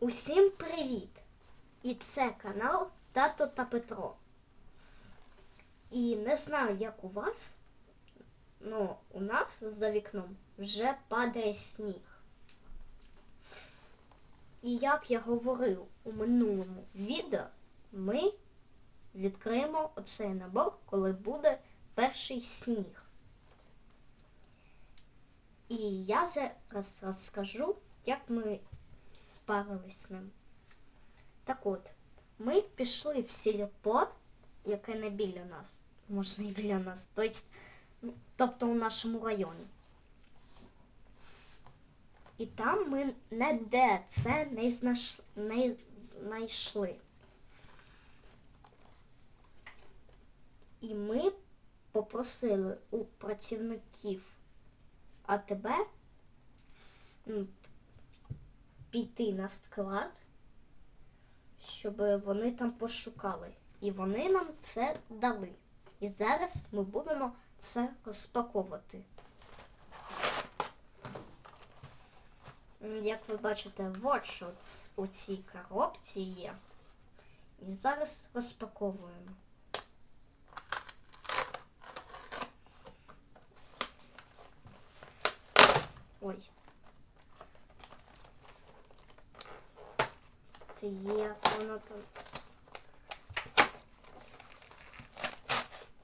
Усім привіт! І це канал Тато та Петро. І не знаю, як у вас, але у нас за вікном вже падає сніг. І як я говорив у минулому відео, ми відкриємо оцей набор, коли буде перший сніг. І я зараз розкажу, як ми впарились з ним. Так от, ми пішли в сільпо, яке не біля нас. Може, не біля нас, тобто, ну, тобто у нашому районі. І там ми ніде це не, знаш... не знайшли. І ми попросили у працівників АТБ м, піти на склад, щоб вони там пошукали. І вони нам це дали. І зараз ми будемо це розпаковувати. Як ви бачите, от що у цій коробці є. І зараз розпаковуємо. Ой. Це є воно там.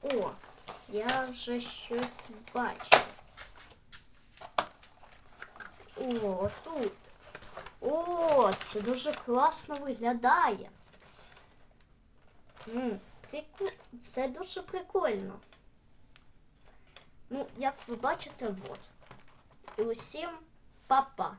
О, я вже щось бачу. О, тут. О, це дуже класно виглядає. М, прикол... Це дуже прикольно. Ну, як ви бачите, от. І усім па-па.